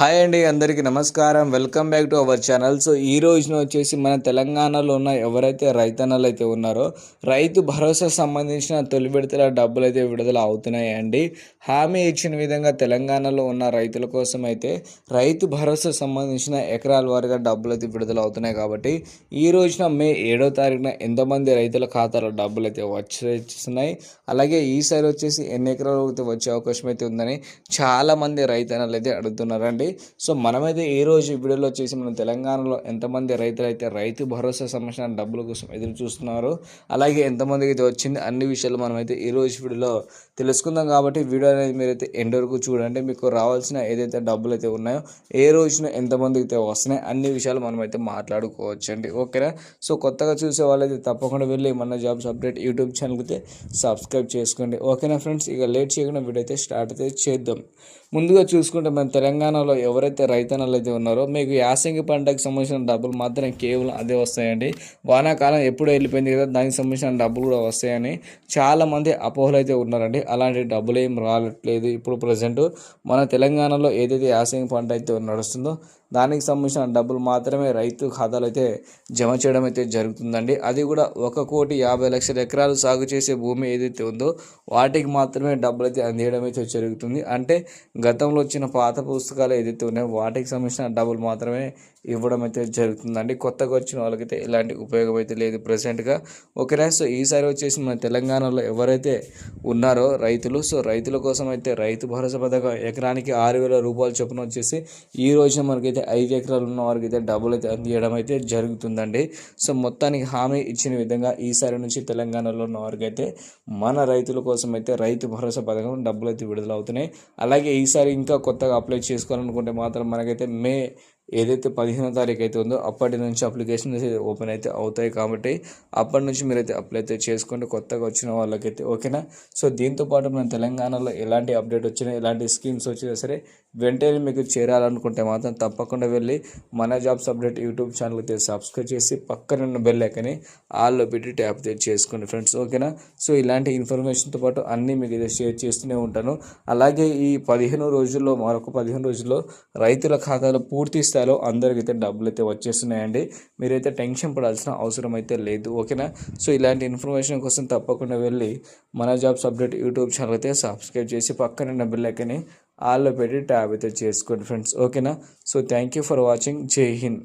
Hi అండి అందరికీ నమస్కారం. Welcome back to our channel. So ఈ రోజున వచ్చేసి మన తెలంగాణలో ఉన్న ఎవరైతే రైతన్నలు అయితే ఉన్నారో రైతు భరోసా సంబంధించిన తొలి విడతల డబ్బులు అయితే విడుదల అవుతున్నాయండి. హామీ ఇచ్చిన విధంగా తెలంగాణలో ఉన్న రైతుల కోసం అయితే రైతు భరోసా సంబంధించిన ఎకరాల వారిగా డబ్బులు అయితే విడుదల అవుతున్నాయి కాబట్టి ఈ రోజున మే ఏడో తారీఖున ఎంతమంది రైతుల ఖాతాలో డబ్బులు అయితే వచ్చేస్తున్నాయి. అలాగే ఈసారి వచ్చేసి ఎన్ని ఎకరాలు అయితే వచ్చే అవకాశం అయితే ఉందని చాలామంది రైతన్నలు అయితే అడుగుతున్నారండి. సో మనమైతే ఈ రోజు వీడియోలో వచ్చేసి మనం తెలంగాణలో ఎంతమంది రైతులు అయితే రైతు భరోసా సంబంధించిన డబ్బుల కోసం ఎదురు చూస్తున్నారు అలాగే ఎంతమందికి అయితే వచ్చింది అన్ని విషయాలు మనమైతే ఈ రోజు వీడియోలో తెలుసుకుందాం కాబట్టి వీడియో అనేది మీరైతే ఎండ్ వరకు చూడండి. మీకు రావాల్సిన ఏదైతే డబ్బులు అయితే ఉన్నాయో ఏ రోజున ఎంతమందికి అయితే వస్తున్నాయి అన్ని విషయాలు మనమైతే మాట్లాడుకోవచ్చండి. ఓకేనా? సో కొత్తగా చూసే వాళ్ళైతే తప్పకుండా వెళ్ళి మన జాబ్స్ అప్డేట్ యూట్యూబ్ ఛానల్కి అయితే సబ్స్క్రైబ్ చేసుకోండి. ఓకేనా ఫ్రెండ్స్? ఇక లేట్ చేయకుండా వీడియో అయితే స్టార్ట్ అయితే చేద్దాం. ముందుగా చూసుకుంటే మన తెలంగాణలో ఎవరైతే రైతన్నలు అయితే ఉన్నారో మీకు యాసంగి పంటకు సంబంధించిన డబ్బులు మాత్రం కేవలం అదే వస్తాయండి. వానాకాలం ఎప్పుడు వెళ్ళిపోయింది కదా దానికి సంబంధించిన డబ్బులు కూడా వస్తాయని చాలామంది అపోహలు అయితే ఉన్నారండి. అలాంటి డబ్బులు ఏం రావట్లేదు. ఇప్పుడు ప్రజెంట్ మన తెలంగాణలో ఏదైతే యాసంగి పంట అయితే నడుస్తుందో దానికి సంబంధించిన డబ్బులు మాత్రమే రైతు ఖాతాలు అయితే జమ చేయడం అయితే జరుగుతుందండి. అది కూడా ఒక కోటి యాభై లక్షల ఎకరాలు సాగు చేసే భూమి ఏదైతే ఉందో వాటికి మాత్రమే డబ్బులు అయితే అందియడం అయితే జరుగుతుంది. అంటే గతంలో వచ్చిన పాత పుస్తకాలు ఏదైతే ఉన్నాయో వాటికి సంబంధించిన డబ్బులు మాత్రమే ఇవ్వడం అయితే జరుగుతుందండి. కొత్తగా వచ్చిన వాళ్ళకైతే ఎలాంటి ఉపయోగం అయితే లేదు ప్రజెంట్గా ఓకేనా సో ఈసారి వచ్చేసి మన తెలంగాణలో ఎవరైతే ఉన్నారో రైతులు. సో రైతుల కోసం అయితే రైతు భరోసా పథకం ఎకరానికి ఆరు వేల రూపాయలు చొప్పున వచ్చేసి ఈ రోజున మనకైతే ఐదు ఎకరాలు ఉన్న వారికి అయితే డబ్బులు అయితే అందియడం అయితే జరుగుతుందండి. సో మొత్తానికి హామీ ఇచ్చిన విధంగా ఈసారి నుంచి తెలంగాణలో ఉన్న వారికి అయితే మన రైతుల కోసం అయితే రైతు భరోసా పథకం డబ్బులు అయితే విడుదల అవుతున్నాయి అలాగే ఈసారి ఇంకా కొత్తగా అప్లై చేసుకోవాలనుకుంటే మాత్రం మనకైతే మే ఏదైతే పదిహేనో తారీఖు అయితే ఉందో అప్పటి నుంచి అప్లికేషన్ అయితే ఓపెన్ అయితే అవుతాయి కాబట్టి అప్పటి నుంచి మీరైతే అప్లై అయితే చేసుకోండి. కొత్తగా వచ్చిన వాళ్ళకైతే ఓకేనా సో దీంతో పాటు మన తెలంగాణలో ఎలాంటి అప్డేట్ వచ్చినా ఎలాంటి స్కీమ్స్ వచ్చినా సరే వెంటనే మీకు చేరాలనుకుంటే మాత్రం తప్పకుండా వెళ్ళి మన జాబ్స్ అప్డేట్ యూట్యూబ్ ఛానల్ అయితే సబ్స్క్రైబ్ చేసి పక్కన ఉన్న బెల్ ఐకని ఆల్లో పెట్టి ట్యాప్ అయితే చేసుకోండి ఫ్రెండ్స్ ఓకేనా సో ఇలాంటి ఇన్ఫర్మేషన్తో పాటు అన్నీ మీకు అయితే షేర్ చేస్తూనే ఉంటాను. అలాగే ఈ పదిహేను రోజుల్లో మరొక పదిహేను రోజుల్లో రైతుల ఖాతాలో పూర్తి స్థాయిలో అందరికైతే డబ్బులు అయితే వచ్చేస్తున్నాయండి. మీరైతే టెన్షన్ పడాల్సిన అవసరం అయితే లేదు ఓకేనా? సో ఇలాంటి ఇన్ఫర్మేషన్ కోసం తప్పకుండా వెళ్ళి మన జాబ్స్ అప్డేట్ యూట్యూబ్ ఛానల్ అయితే సబ్స్క్రైబ్ చేసి పక్కన బెల్ ఐకని ఆల్లో పెట్టి ట్యాబ్ అయితే చేసుకోండి ఫ్రెండ్స్ ఓకేనా? So thank you for watching. జై హింద్.